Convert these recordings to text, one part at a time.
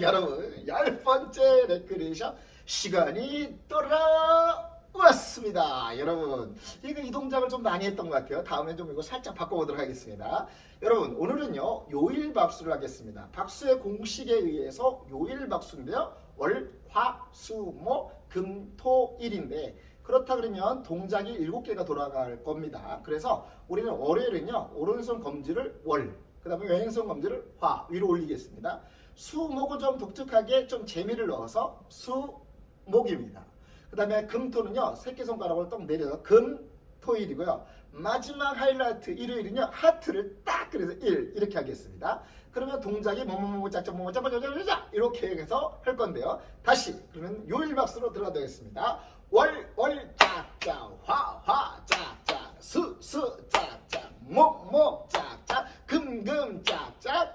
여러분 열 번째 레크레이션 시간이 돌아왔습니다. 여러분 이거 이 동작을 좀 많이 했던 것 같아요. 다음에 좀 이거 살짝 바꿔보도록 하겠습니다. 여러분 오늘은요 요일 박수를 하겠습니다. 박수의 공식에 의해서 요일 박수인데요. 월, 화, 수, 목, 금, 토, 일인데 그렇다 그러면 동작이 일곱 개가 돌아갈 겁니다. 그래서 우리는 월요일은요 오른손 검지를 월, 그 다음에 왼손 검지를 화 위로 올리겠습니다. 수목은 좀 독특하게 좀 재미를 넣어서 수목입니다. 그 다음에 금토는요 새끼손가락을 딱 내려서 금토일이고요. 마지막 하이라이트 일요일은요 하트를 딱 그래서 일 이렇게 하겠습니다. 그러면 동작이 뭐뭐뭐 짝짝 뭐뭐 짜짜짜짜짜 이렇게 해서 할 건데요. 다시 그러면 요일 박수로 들어가겠습니다. 월 월 짝짝 화화 짝짝 수수 짝짝 목목 짝짝 금금 짝짝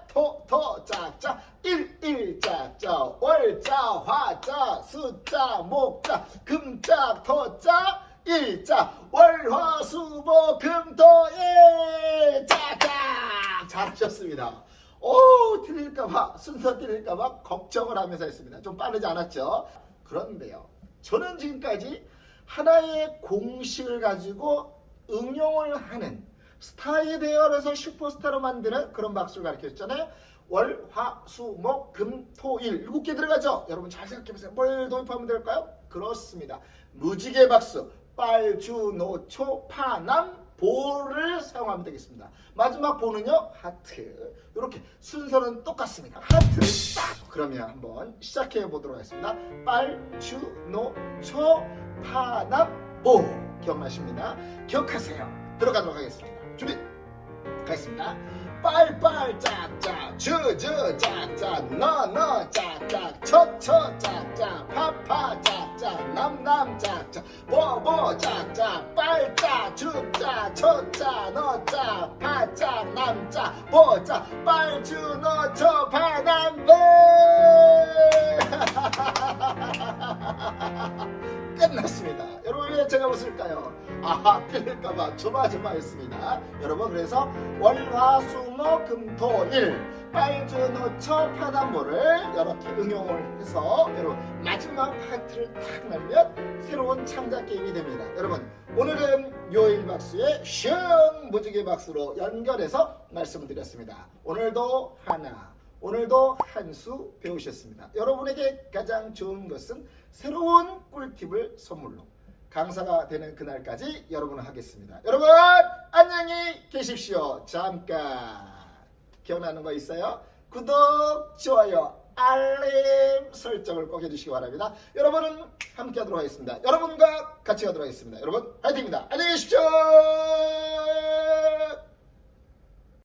토토 짝짝 일일 짝짝 월자 화자 수자 목자 금자 토자 일자 월화수목 금토일 짝짝 잘하셨습니다. 오 틀릴까봐 순서 틀릴까봐 걱정을 하면서 했습니다. 좀 빠르지 않았죠? 그런데요. 저는 지금까지 하나의 공식을 가지고 응용을 하는 스타에 대열해서 슈퍼스타로 만드는 그런 박수를 가르쳐줬잖아요. 월, 화, 수, 목, 금, 토, 일 일곱 개 들어가죠. 여러분 잘 생각해보세요. 뭘 도입하면 될까요? 그렇습니다. 무지개 박수, 빨, 주, 노, 초, 파, 남, 보를 사용하면 되겠습니다. 마지막 보는요 하트. 이렇게 순서는 똑같습니다. 하트를 딱 그러면 한번 시작해 보도록 하겠습니다. 빨, 주, 노, 초, 파, 남, 보 기억나십니다. 기억하세요. 들어가도록 하겠습니다. 준비. 가겠습니다. 빨빨 짝짝 주주 짝짝 너너 짝짝 처처 짝짝 파파 짝짝 남남 짝짝 보보 짝짝 빨짝 주짝 처짝 너짝 파짝 남짝 보짝 빨주 너처 파남보 제가 웃을까요? 아하 틀릴까봐 조마조마했습니다. 여러분 그래서 월화 수 목 금 토 일 빨주노처 파단모를 이렇게 응용을 해서 여러분 마지막 파트를 탁 날면 새로운 창작 게임이 됩니다. 여러분 오늘은 요일 박수의 슝 무지개 박수로 연결해서 말씀드렸습니다. 오늘도 하나 오늘도 한 수 배우셨습니다. 여러분에게 가장 좋은 것은 새로운 꿀팁을 선물로 강사가 되는 그날까지 여러분을 하겠습니다. 여러분 안녕히 계십시오. 잠깐 기억나는 거 있어요? 구독, 좋아요, 알림 설정을 꼭 해주시기 바랍니다. 여러분은 함께 하도록 하겠습니다. 여러분과 같이 가도록 하겠습니다. 여러분 화이팅입니다. 안녕히 계십시오.